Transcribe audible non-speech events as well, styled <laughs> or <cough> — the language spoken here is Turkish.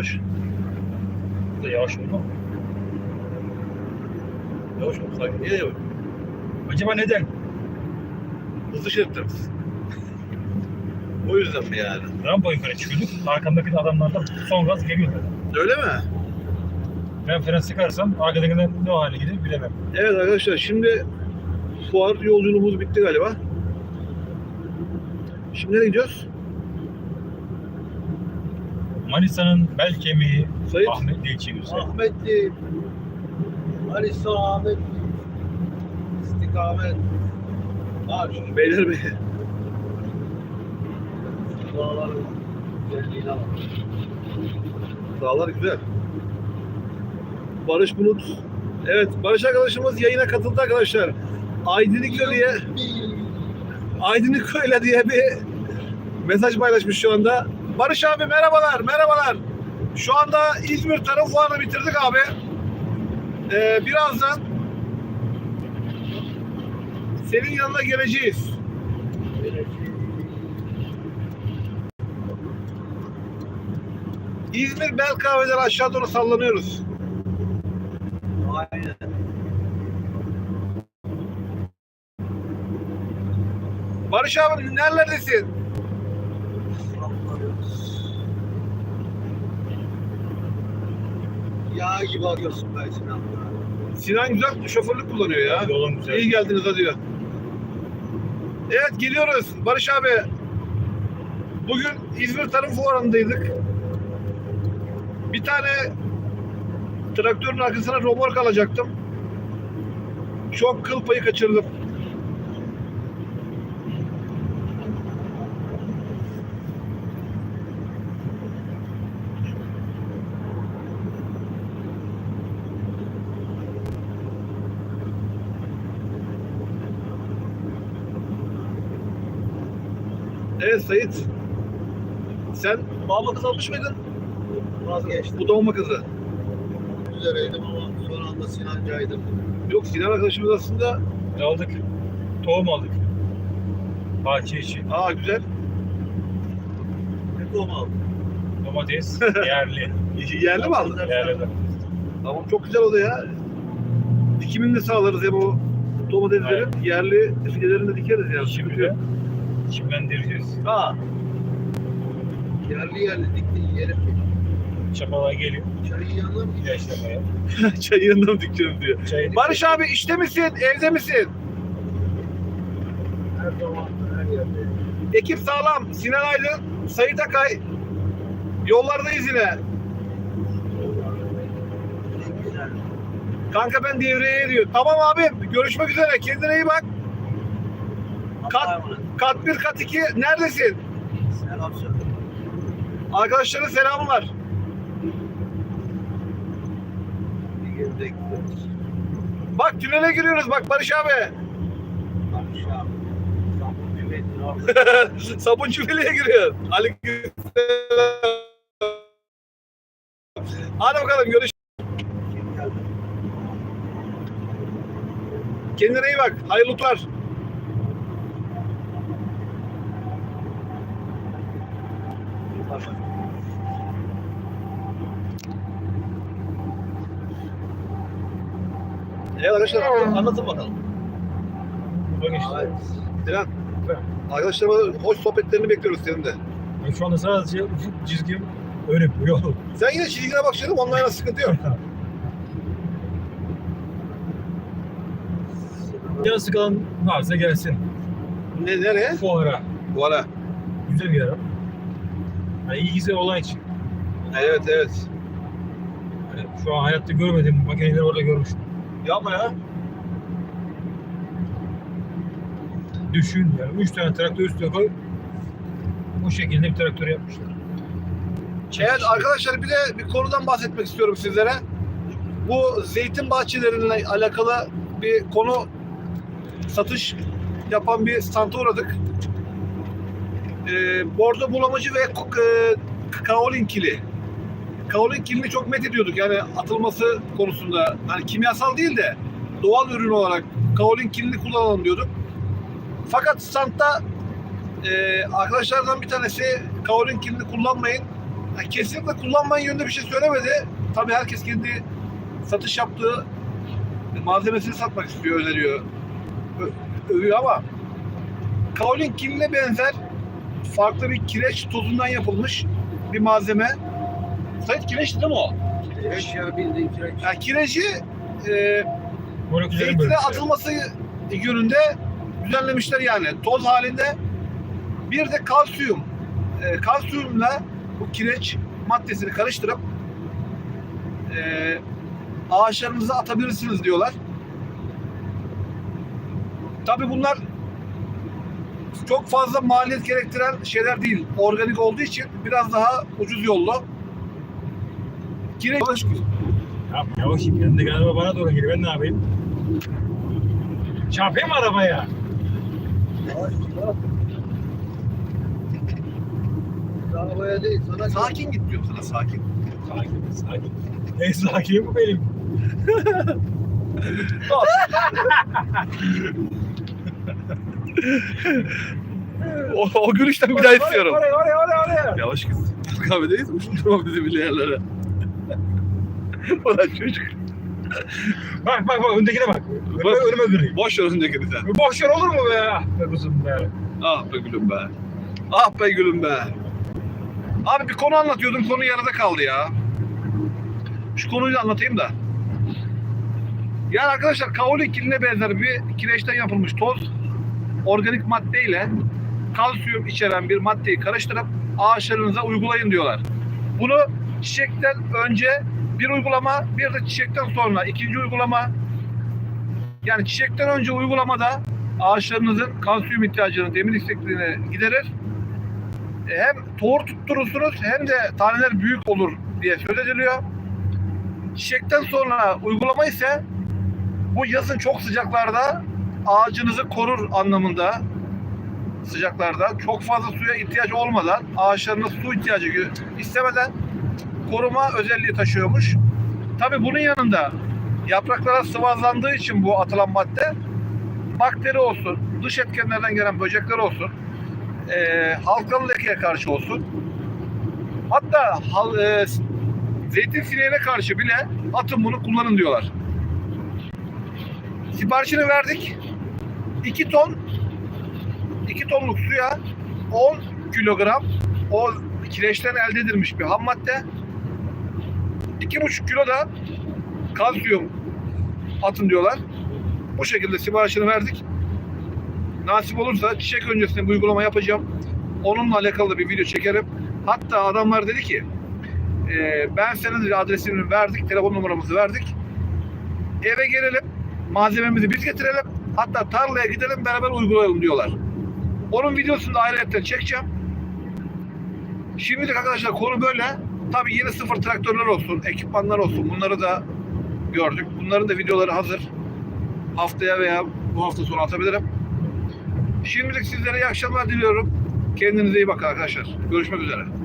yavaş. Bu da yavaş oldu mu? Yavaş ol. Sakin. Niye yavaş? Acaba neden? Hızlı şeritte misin? <laughs> o yüzden mi yani? Rampa yukarı çıkıyorduk. Arkamdaki adamlardan son gaz geliyordu. Öyle mi? Ben fren sıkarsam arkadakinden ne hale gelir bilemem. Evet arkadaşlar şimdi fuar yolculuğumuz bitti galiba. Şimdi nereye gidiyoruz? Manisa'nın bel kemiği Sayit. Ahmet Dilçi Ahmetli, Manisa Ahmet, istikamet, var. Beyler Bey. Dağların güzelliğine bak. Dağlar güzel. Barış Bulut. Evet Barış arkadaşımız yayına katıldı arkadaşlar. Aydınlık diye Aydınlık öyle diye bir mesaj paylaşmış şu anda. Barış abi merhabalar, merhabalar. Şu anda İzmir tarım fuarını bitirdik abi. Ee, birazdan senin yanına geleceğiz. İzmir Bel Kahve'den aşağı doğru sallanıyoruz. Aynen. Barış abi nerelerdesin? Yağ gibi akıyorsun ben Sinan. Sinan güzel şoförlük kullanıyor ya. Yolun güzel. İyi geldiniz hadi diyor. Evet geliyoruz Barış abi. Bugün İzmir Tarım Fuarı'ndaydık. Bir tane traktörün arkasına romork alacaktım. Çok kıl payı kaçırdım. Evet Sayit. Sen bağımlı kız almış mıydın? Vazgeçtim. Bu doğma kızı. Üzereydim ama son anda Sinancaydım. Yok Sinan arkadaşımız aslında Aldık. Tohum aldık. Bahçe için. aa güzel. Ne konu aldım? Domates <laughs> yerli. Yerli mi aldın? yerli domates. Tamam çok güzel o da ya. Dikimini de sağlarız hem o domateslerin yerli fidelerini de dikeriz yani. Şimdi Şimdi. de çimlendireceğiz. Ha. Yerli yerli dikti yerim. Çapalar geliyor. Çayın yanına mı gidiyor? İlaçlamaya. Çay yanına mı dikeceğim diyor. Çay Barış abi işte misin? Evde misin? Her zaman her yerde. Ekip sağlam. Sinan Aydın, Sayit Akay. Yollardayız yine. Kanka ben devreye diyor. Tamam abim. Görüşmek üzere. Kendine iyi bak. Kat, kat 1, kat 2. Neredesin? Selam söyle. Arkadaşların selamı var. Bak tünele giriyoruz. Bak Barış abi. Metre orada. Sabun cümleye <laughs> giriyor. Aleykümselam. Hadi bakalım görüş. Kendine iyi bak. Hayırlıklar. Bak. Evet arkadaşlar anlatın bakalım. Bak işte. Evet. Sinan. Arkadaşlarıma hoş sohbetlerini bekliyoruz senin de. Ben şu anda sadece ufuk çizgim önüm yol. Sen yine çizgine bak canım. Onlarla sıkıntı yok. <laughs> Can sıkan varsa gelsin. Ne, nereye? Fuara. Bu ara. Güzel bir yer. ama. Yani ilgisi olan için. Evet evet. Yani şu an hayatta görmediğim makineleri orada görmüştüm. Yapma ya. Düşün yani 3 tane traktör üstüne koy. Bu şekilde bir traktör yapmışlar. Evet arkadaşlar bir de bir konudan bahsetmek istiyorum sizlere. Bu zeytin bahçeleriyle alakalı bir konu satış yapan bir standa uğradık. Ee, bordo bulamacı ve e, kaolin kili. Kaolin kilini çok met ediyorduk yani atılması konusunda. Hani kimyasal değil de doğal ürün olarak kaolin kilini kullanalım diyorduk. Fakat standta e, arkadaşlardan bir tanesi kaolin kilini kullanmayın Ya kesinlikle kullanmayın yönünde bir şey söylemedi. Tabii herkes kendi satış yaptığı malzemesini satmak istiyor, öneriyor. Ö- övüyor ama Kaolin kiline benzer farklı bir kireç tozundan yapılmış bir malzeme. Sait kireç değil mi o? Kireç ya bildiğin kireç. Yani kireci e, Moleküllerin zeytine bölgesi. atılması yönünde düzenlemişler yani. Toz halinde bir de kalsiyum. E, kalsiyumla bu kireç maddesini karıştırıp e, ağaçlarınıza atabilirsiniz diyorlar. Tabi bunlar çok fazla maliyet gerektiren şeyler değil. Organik olduğu için biraz daha ucuz yollu. Kireç Ya yavaş. Yanındaki araba bana doğru geliyor. Ben ne yapayım? Çarpayım arabaya? Yavaş yavaş. Arabaya değil sana sakin git diyorum sana sakin. Sakin, sakin. En sakin bu benim. <laughs> <laughs> o, o gülüşten bir daha istiyorum. Oraya, oraya, oraya, oraya. Yavaş git. Kahvedeyiz. Uçurtma bizi bile yerlere. <laughs> Ulan çocuk. Bak bak bak öndekine bak. Bak. önüme kırayım. Boş ver önündekini sen. Boş yer olur mu be? Ah be kızım be. Ah be gülüm be. Ah be gülüm be. Abi bir konu anlatıyordum. Konu yarıda kaldı ya. Şu konuyu da anlatayım da. Yani arkadaşlar kaolin kiline benzer bir kireçten yapılmış toz organik maddeyle kalsiyum içeren bir maddeyi karıştırıp ağaçlarınıza uygulayın diyorlar. Bunu çiçekten önce bir uygulama, bir de çiçekten sonra ikinci uygulama. Yani çiçekten önce uygulamada ağaçlarınızın kalsiyum ihtiyacını, demir eksikliğini giderir. E, Hem tohum tutturursunuz hem de taneler büyük olur diye söz ediliyor. Çiçekten sonra uygulama ise bu yazın çok sıcaklarda ağacınızı korur anlamında sıcaklarda çok fazla suya ihtiyaç olmadan ağaçlarınız su ihtiyacı istemeden koruma özelliği taşıyormuş. Tabi bunun yanında yapraklara sıvazlandığı için bu atılan madde bakteri olsun, dış etkenlerden gelen böcekler olsun, e, halkalı lekeye karşı olsun. Hatta hal, e, zeytin sineğine karşı bile atın bunu kullanın diyorlar. Siparişini verdik. 2 ton 2 tonluk suya 10 kilogram o kireçten elde edilmiş bir ham madde. 2,5 kilo da kalsiyum atın diyorlar. Bu şekilde siparişini verdik. Nasip olursa çiçek öncesinde bir uygulama yapacağım. Onunla alakalı bir video çekerim. Hatta adamlar dedi ki e, ben senin adresini verdik, telefon numaramızı verdik. Eve gelelim, malzememizi biz getirelim. Hatta tarlaya gidelim beraber uygulayalım diyorlar. Onun videosunu da ayrıca çekeceğim. Şimdilik arkadaşlar konu böyle. Tabii yeni sıfır traktörler olsun, ekipmanlar olsun bunları da gördük. Bunların da videoları hazır. Haftaya veya bu hafta sonu atabilirim. Şimdilik sizlere iyi akşamlar diliyorum. Kendinize iyi bakın arkadaşlar. Görüşmek üzere.